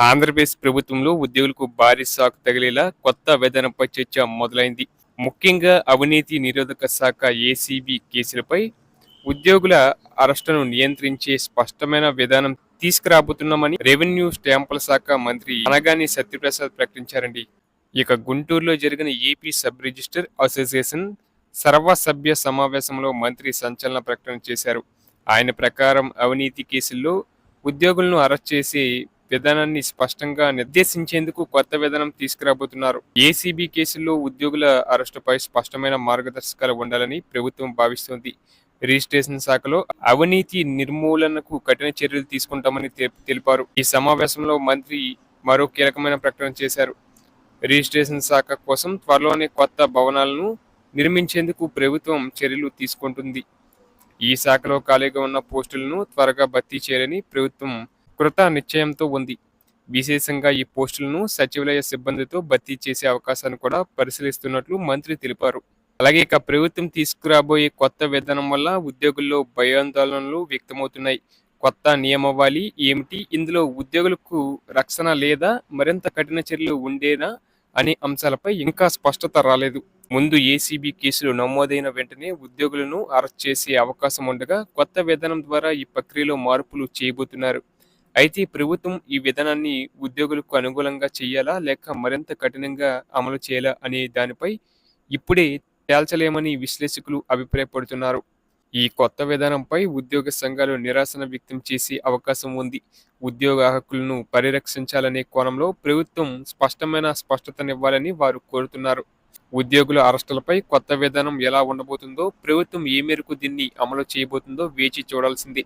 ఆంధ్రప్రదేశ్ ప్రభుత్వంలో ఉద్యోగులకు భారీ సాకు తగిలేలా కొత్త విధానంపై చర్చ మొదలైంది. ముఖ్యంగా అవినీతి నిరోధక శాఖ ఏసీబీ కేసులపై ఉద్యోగుల అరెస్టును నియంత్రించే స్పష్టమైన విధానం తీసుకురాబోతున్నామని రెవెన్యూ స్టాంపుల శాఖ మంత్రి అనగాని సత్యప్రసాద్ ప్రకటించారండి. ఇక గుంటూరులో జరిగిన ఏపీ సబ్ రిజిస్టర్ అసోసియేషన్ సర్వసభ్య సమావేశంలో మంత్రి సంచలన ప్రకటన చేశారు. ఆయన ప్రకారం అవినీతి కేసుల్లో ఉద్యోగులను అరెస్ట్ చేసి విధానాన్ని స్పష్టంగా నిర్దేశించేందుకు కొత్త విధానం తీసుకురాబోతున్నారు. ఏసీబీ కేసుల్లో ఉద్యోగుల అరెస్టుపై స్పష్టమైన మార్గదర్శకాలు ఉండాలని ప్రభుత్వం భావిస్తోంది. రిజిస్ట్రేషన్ శాఖలో అవినీతి నిర్మూలనకు కఠిన చర్యలు తీసుకుంటామని తెలిపారు. ఈ సమావేశంలో మంత్రి మరో కీలకమైన ప్రకటన చేశారు. రిజిస్ట్రేషన్ శాఖ కోసం త్వరలోనే కొత్త భవనాలను నిర్మించేందుకు ప్రభుత్వం చర్యలు తీసుకుంటుంది. ఈ శాఖలో ఖాళీగా ఉన్న పోస్టులను త్వరగా భర్తీ చేయాలని ప్రభుత్వం కృత నిశ్చయంతో ఉంది. విశేషంగా ఈ పోస్టులను సచివాలయ సిబ్బందితో భర్తీ చేసే అవకాశాన్ని కూడా పరిశీలిస్తున్నట్లు మంత్రి తెలిపారు. అలాగే ఇక ప్రభుత్వం తీసుకురాబోయే కొత్త విధానం వల్ల ఉద్యోగుల్లో భయాందోళనలు వ్యక్తమవుతున్నాయి. కొత్త నియమావళి ఏమిటి? ఇందులో ఉద్యోగులకు రక్షణ లేదా మరింత కఠిన చర్యలు ఉండేనా అనే అంశాలపై ఇంకా స్పష్టత రాలేదు. ముందు ఏసీబీ కేసులు నమోదైన వెంటనే ఉద్యోగులను అరెస్ట్ చేసే అవకాశం ఉండగా కొత్త విధానం ద్వారా ఈ ప్రక్రియలో మార్పులు చేయబోతున్నారు. అయితే ప్రభుత్వం ఈ విధానాన్ని ఉద్యోగులకు అనుకూలంగా చేయాలా లేక మరింత కఠినంగా అమలు చేయాలా అనే దానిపై ఇప్పుడే తేల్చలేమని విశ్లేషకులు అభిప్రాయపడుతున్నారు. ఈ కొత్త విధానంపై ఉద్యోగ సంఘాలు నిరాశన వ్యక్తం చేసే అవకాశం ఉంది. ఉద్యోగ హక్కులను పరిరక్షించాలనే కోణంలో ప్రభుత్వం స్పష్టమైన స్పష్టతనివ్వాలని వారు కోరుతున్నారు. ఉద్యోగుల అరెస్టులపై కొత్త విధానం ఎలా ఉండబోతుందో ప్రభుత్వం ఏ మేరకు దీన్ని అమలు చేయబోతుందో వేచి చూడాల్సిందే.